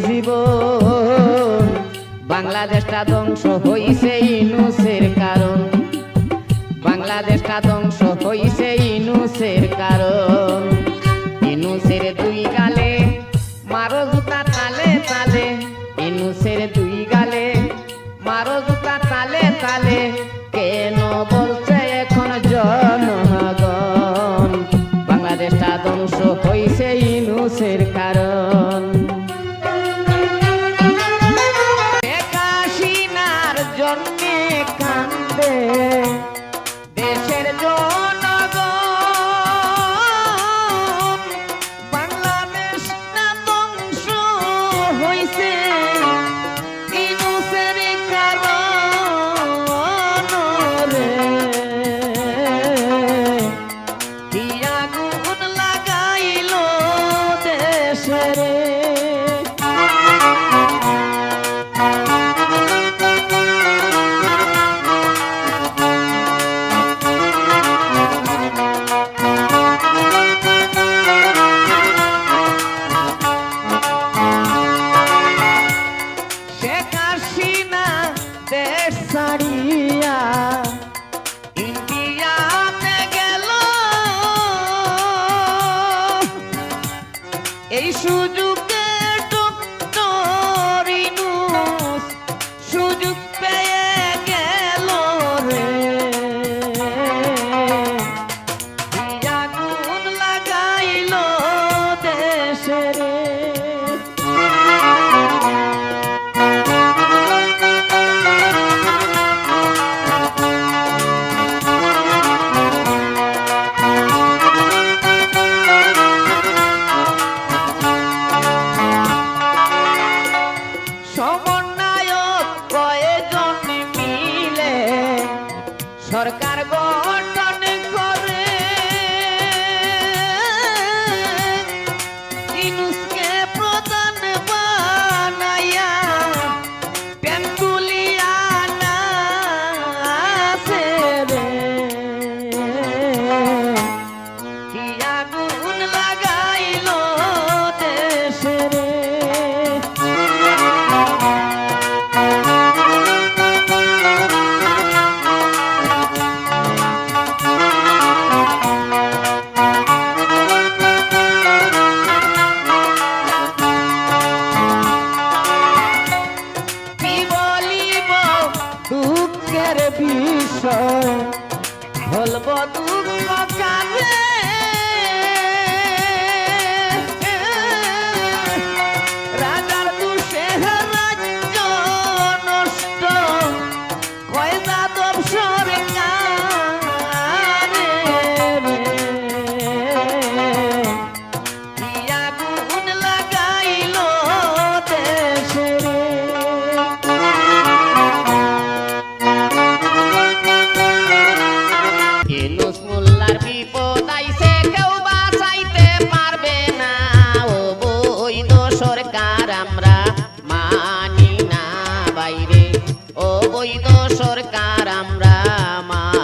জীবন। বাংলাদেশটা ধ্বংস হইছে ইনুসের কারণ। বাংলাদেশটা ধ্বংস হইছে ইনুসের কারণ। ইনুসের দুই গালে মারো জুতা তালে তালে। ইনুসের দুই গালে মারো জুতা তালে তালে। কেন বলছে এখন জনগণ? বাংলাদেশটা ধ্বংস হইছে ইনুসের কারণ। ভুলব তু karam rama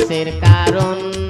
ধ্বংসের কারণ।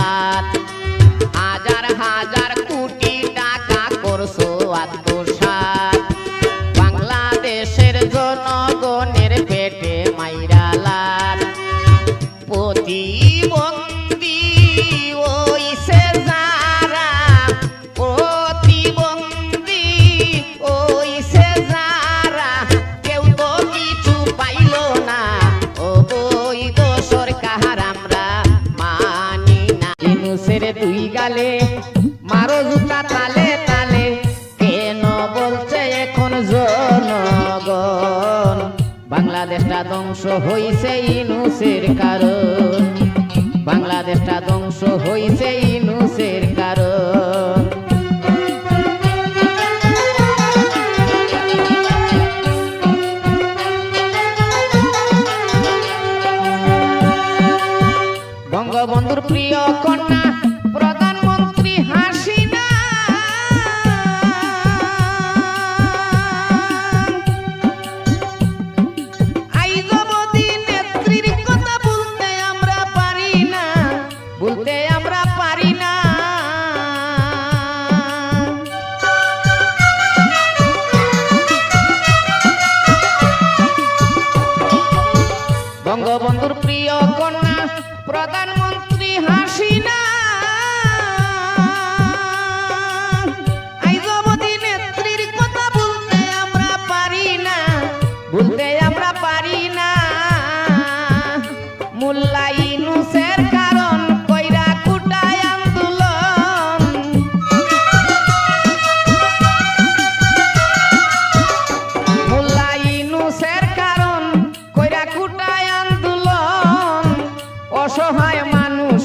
alive. হইছে ইনুসের কারণ। বাংলাদেশটা ধ্বংস হইছে ইনুসের কারণ।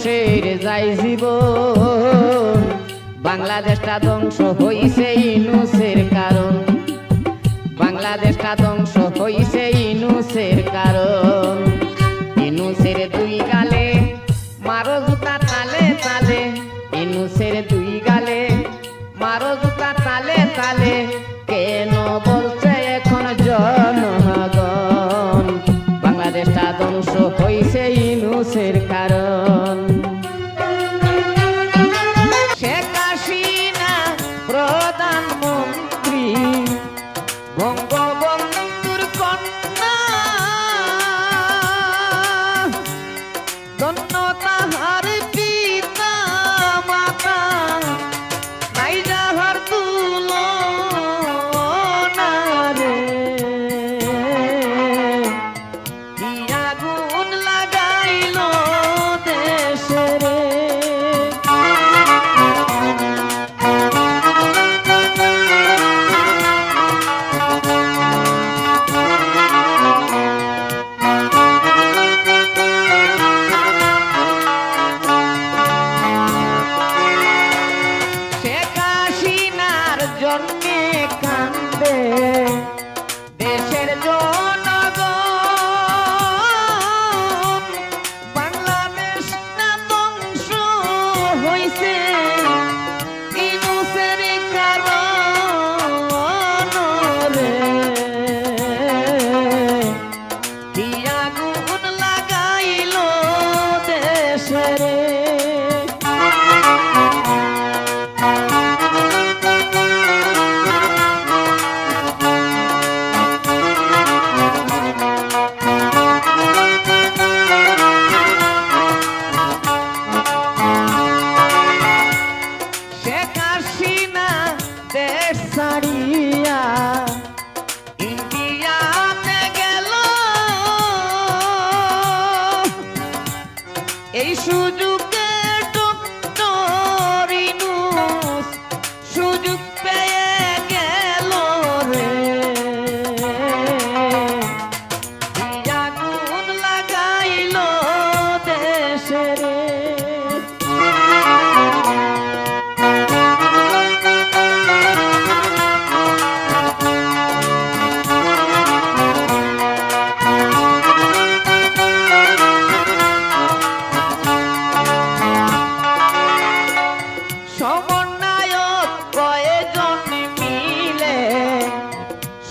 মানুষের যাই জীব বাংলাদেশটা ধ্বংস হইছে ইনুসের কারণ। বাংলাদেশটা ধ্বংস হইছে ইনুসের কারণ। ইনুসের দুই গালে মারো জুতা তালে তালে। ইনুসের দুই গালে মারো জুতা তালে তালে। কেন বলছে এখন জনগণ? বাংলাদেশটা ধ্বংস হইছে ইনুসের কারণ।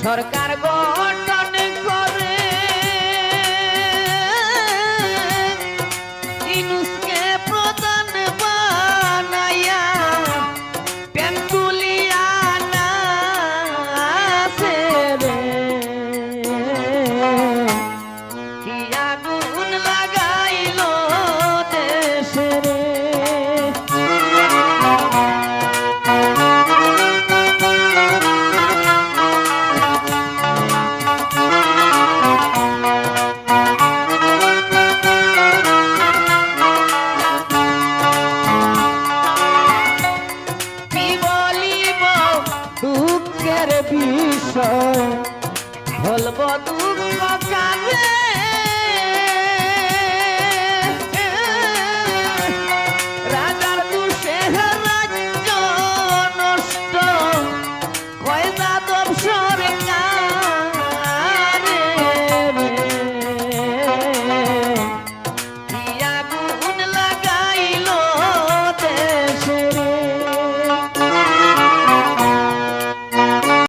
সরকার গঠন